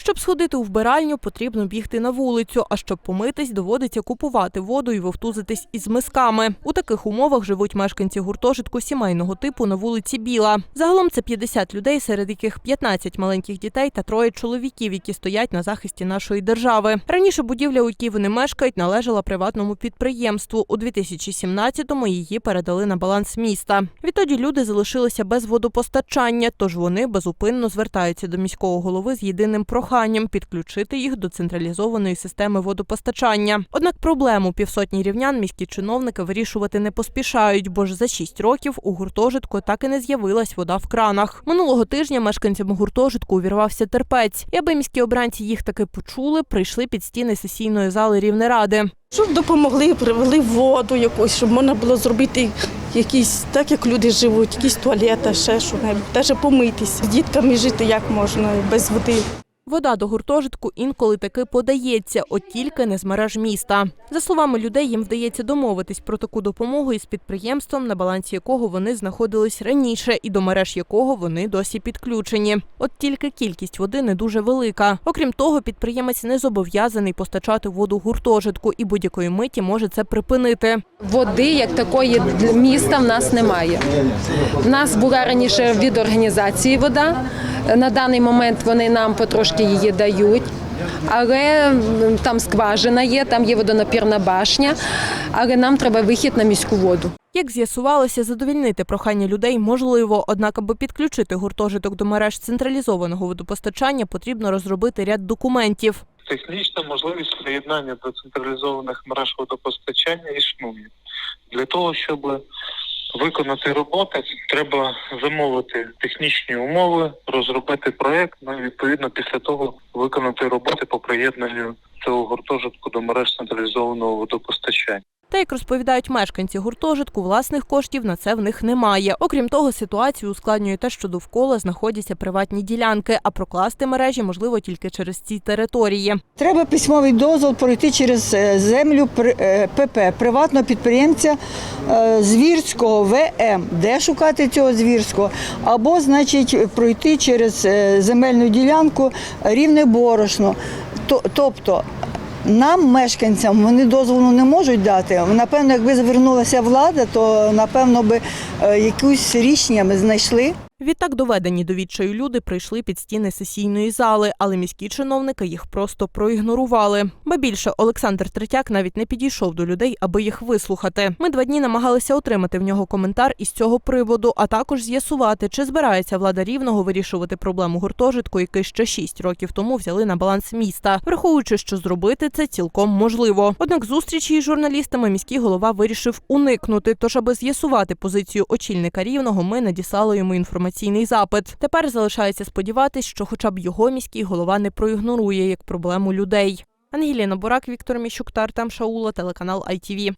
Щоб сходити у вбиральню, потрібно бігти на вулицю, а щоб помитись, доводиться купувати воду і вовтузитись із мисками. У таких умовах живуть мешканці гуртожитку сімейного типу на вулиці Біла. Загалом це 50 людей, серед яких 15 маленьких дітей та троє чоловіків, які стоять на захисті нашої держави. Раніше будівля, у якій вони мешкають, належала приватному підприємству. У 2017-му її передали на баланс міста. Відтоді люди залишилися без водопостачання, тож вони безупинно звертаються до міського голови з єдиним проханням підключити їх до централізованої системи водопостачання. Однак проблему півсотні рівнян міські чиновники вирішувати не поспішають, бо ж за шість років у гуртожитку так і не з'явилась вода в кранах. Минулого тижня мешканцям гуртожитку увірвався терпець. І аби міські обранці їх таки почули, прийшли під стіни сесійної зали Рівнеради. Щоб допомогли, привели воду якусь, щоб можна було зробити якісь, так як люди живуть, якісь туалети, ще що-небудь, навіть помитись. З дітками жити як можна без води. Вода до гуртожитку інколи таки подається, от тільки не з мереж міста. За словами людей, їм вдається домовитись про таку допомогу із підприємством, на балансі якого вони знаходились раніше, і до мереж якого вони досі підключені. От тільки кількість води не дуже велика. Окрім того, підприємець не зобов'язаний постачати воду гуртожитку і будь-якої миті може це припинити. Води як такої міста в нас немає. В нас була раніше від організації вода. На даний момент вони нам потрошки її дають. Але там скважина є, там є водонапірна башня, але нам треба вихід на міську воду. Як з'ясувалося, задовільнити прохання людей можливо, однак, аби підключити гуртожиток до мереж централізованого водопостачання, потрібно розробити ряд документів. Технічна можливість приєднання до централізованих мереж водопостачання існує. Для того, щоб виконати роботи, треба замовити технічні умови, розробити проект. ну і відповідно після того виконати роботи по приєднанню цього гуртожитку до мереж централізованого водопостачання. Та як розповідають мешканці гуртожитку, власних коштів на це в них немає. Окрім того, ситуацію ускладнює те, що довкола знаходяться приватні ділянки, а прокласти мережі можливо тільки через ці території. Треба письмовий дозвіл пройти через е, землю е, ПП приватного підприємця е, Звірського ВМ. Де шукати цього Звірського? Або, значить, пройти через е, земельну ділянку рівне борошно. Тобто нам, мешканцям, вони дозволу не можуть дати. Напевно, якби звернулася влада, то напевно би е, якусь рішення ми знайшли. Відтак доведені до відчаю люди прийшли під стіни сесійної зали, але міські чиновники їх просто проігнорували. Ба більше Олександр Третяк навіть не підійшов до людей, аби їх вислухати. Ми два дні намагалися отримати в нього коментар із цього приводу, а також з'ясувати, чи збирається влада рівного вирішувати проблему гуртожитку, який ще шість років тому взяли на баланс міста, враховуючи, що зробити це цілком можливо. Однак зустрічі із журналістами міський голова вирішив уникнути. Тож, аби з'ясувати позицію очільника рівного, ми надіслали йому інформаційний запит. Тепер залишається сподіватись, що хоча б його міський голова не проігнорує як проблему людей. Ангеліна Бурак, Віктор Міщук та Шаула, телеканал ITV.